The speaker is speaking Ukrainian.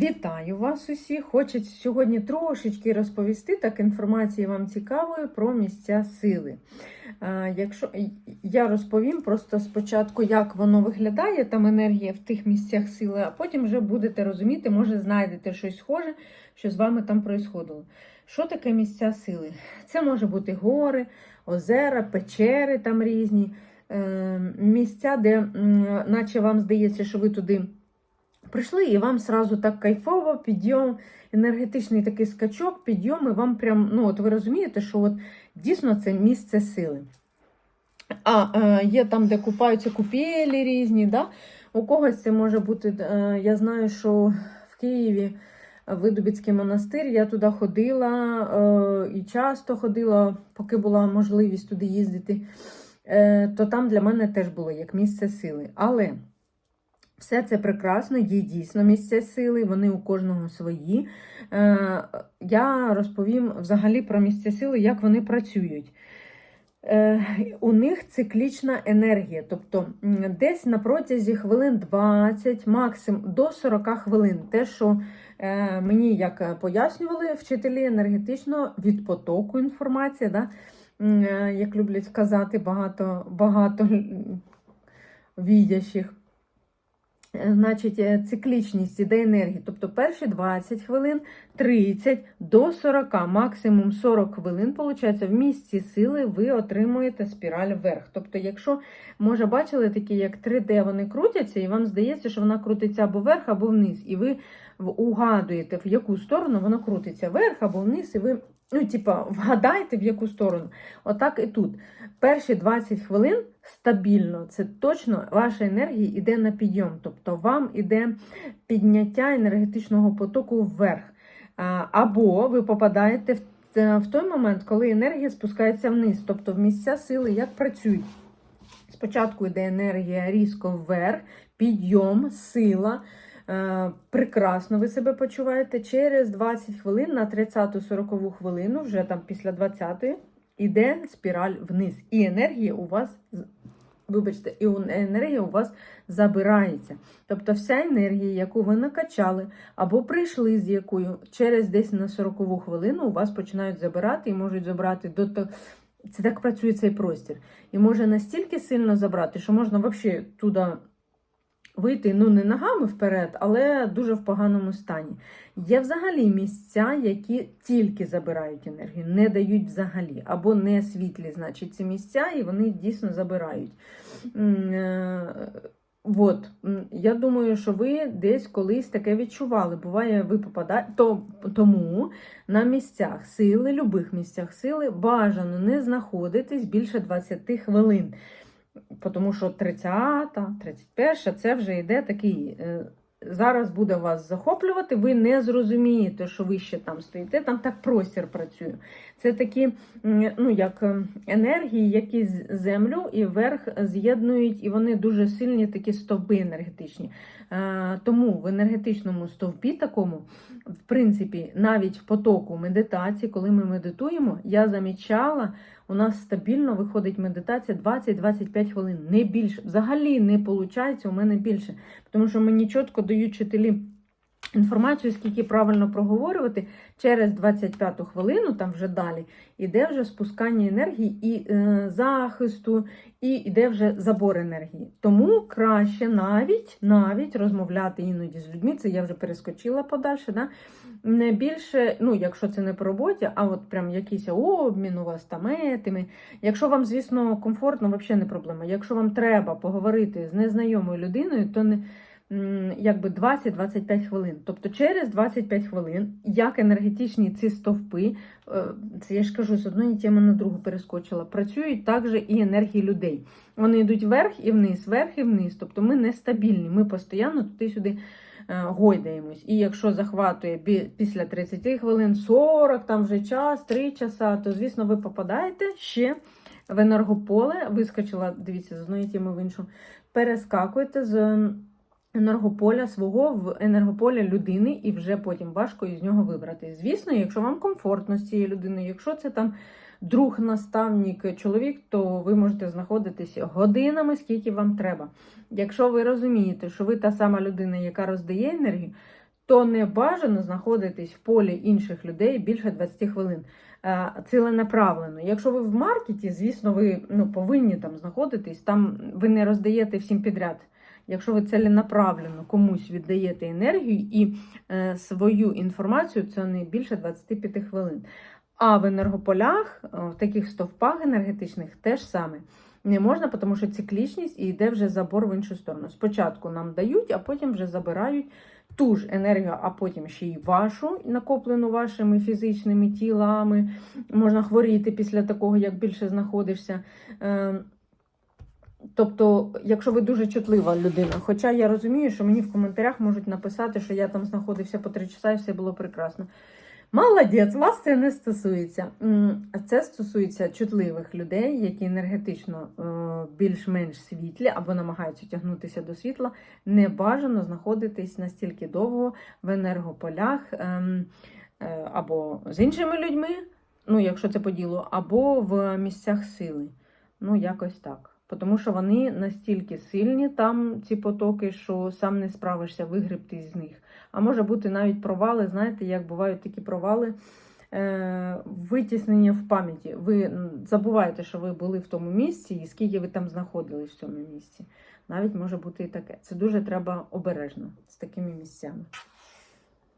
Вітаю вас усіх! Хочу сьогодні трошечки розповісти так інформації вам цікавої про місця сили. Якщо я розповім просто спочатку, як воно виглядає, там енергія в тих місцях сили, а потім вже будете розуміти, може знайдете щось схоже, що з вами там происходило. Що таке місця сили? Це може бути гори, озера, печери там різні, е, місця, де, наче вам здається, що ви туди. Прийшли і вам сразу так кайфово, підйом, енергетичний такий скачок, підйом, і вам прям, ну от ви розумієте, що от дійсно це місце сили. А е, є там, де купаються купелі різні, да? у когось це може бути, е, я знаю, що в Києві Видубицький монастир, я туди ходила е, і часто ходила, поки була можливість туди їздити, е, то там для мене теж було як місце сили. Але. Все це прекрасно, є дійсно місця сили, вони у кожного свої. Е, Я розповім взагалі про місця сили, як вони працюють. Е, У них циклічна енергія, тобто десь на протязі хвилин 20, максимум до 40 хвилин. Те, що е, мені як пояснювали вчителі енергетично від потоку інформація, да? як люблять казати багато, багато відящих. Значить, е, циклічність іде енергії. Тобто перші 20 хвилин, 30 до 40, максимум 40 хвилин, виходить, в місці сили ви отримуєте спіраль вверх. Тобто, якщо, може, бачили такі, як 3D, вони крутяться, і вам здається, що вона крутиться або вверх, або вниз. І ви угадуєте, в яку сторону воно крутиться, вверх або вниз, і ви. Ну, типа, вгадайте, в яку сторону. Отак і тут. Перші 20 хвилин стабільно, це точно ваша енергія йде на підйом. Тобто вам іде підняття енергетичного потоку вверх. Або ви попадаєте в, в той момент, коли енергія спускається вниз, тобто в місця сили як працюють. Спочатку йде енергія різко вверх, підйом, сила. Е, Прекрасно ви себе почуваєте. Через 20 хвилин на 30-40 хвилину, вже там після 20-ї, іде спіраль вниз. І енергія у вас, вибачте, і енергія у вас забирається. Тобто вся енергія, яку ви накачали або прийшли з якою, через десь на 40 хвилину у вас починають забирати і можуть забрати до того. Це так працює цей простір. І може настільки сильно забрати, що можна взагалі туди вийти, ну не ногами вперед, але дуже в поганому стані. Є взагалі місця, які тільки забирають енергію, не дають взагалі, або не світлі, значить, ці місця, і вони дійсно забирають. Е, От, я думаю, що ви десь колись таке відчували. Буває, ви попадаєте. То, тому на місцях сили, любих місцях сили, бажано не знаходитись більше 20 хвилин. Тому що 30, 31 це вже йде такий. е, Зараз буде вас захоплювати, ви не зрозумієте, що ви ще там стоїте, там так простір працює. Це такі ну, як е, енергії, які землю і верх з'єднують, і вони дуже сильні такі стовпи енергетичні. Е, Тому в енергетичному стовпі такому, в принципі, навіть в потоку медитації, коли ми медитуємо, я замічала, у нас стабільно виходить медитація 20-25 хвилин, не більше. Взагалі не виходить у мене більше. Тому що мені чітко дають вчителі інформацію, скільки правильно проговорювати. Через 25 хвилину, там вже далі, іде вже спускання енергії і е, захисту, і йде вже забор енергії. Тому краще навіть навіть розмовляти іноді з людьми. Це я вже перескочила подальше. Да? Не більше, ну, якщо це не по роботі, а от прям якийсь обмін у вас там етими. Якщо вам, звісно, комфортно, взагалі не проблема. Якщо вам треба поговорити з незнайомою людиною, то не якби 20-25 хвилин. Тобто через 25 хвилин, як енергетичні ці стовпи, е, це я ж кажу, з одної теми на другу перескочила, працюють також і енергії людей. Вони йдуть вверх і вниз, вверх і вниз. Тобто ми нестабільні, ми постійно туди-сюди е, гойдаємось. І якщо захватує після 30 хвилин 40, там вже час, 3 часа, то, звісно, ви попадаєте ще в енергополе, вискочила, дивіться, з одної теми в іншу, перескакуєте з енергополя свого в енергополя людини, і вже потім важко із нього вибрати. Звісно, якщо вам комфортно з цією людиною, якщо це там друг, наставник, чоловік, то ви можете знаходитися годинами, скільки вам треба. Якщо ви розумієте, що ви та сама людина, яка роздає енергію, то не бажано знаходитись в полі інших людей більше 20 хвилин. Ціленаправлено. Якщо ви в маркеті, звісно, ви ну, повинні там знаходитись, там ви не роздаєте всім підряд. Якщо ви ціленаправленно комусь віддаєте енергію і е, свою інформацію, це не більше 25 хвилин. А в енергополях, е, в таких стовпах енергетичних, теж саме. Не можна, тому що циклічність і йде вже забор в іншу сторону. Спочатку нам дають, а потім вже забирають ту ж енергію, а потім ще й вашу, накоплену вашими фізичними тілами. Можна хворіти після такого, як більше знаходишся. Тобто, якщо ви дуже чутлива людина, хоча я розумію, що мені в коментарях можуть написати, що я там знаходився по три часа і все було прекрасно. Молодець, вас це не стосується. Це стосується чутливих людей, які енергетично е, більш-менш світлі або намагаються тягнутися до світла. Не бажано знаходитись настільки довго в енергополях ем, е, або з іншими людьми, ну, якщо це по ділу, або в місцях сили. Ну, якось так. Тому що вони настільки сильні, там ці потоки, що сам не справишся вигребти з них. А може бути навіть провали, знаєте, як бувають такі провали, е, витіснення в пам'яті. Ви забуваєте, що ви були в тому місці і скільки ви там знаходились в цьому місці. Навіть може бути і таке. Це дуже треба обережно з такими місцями.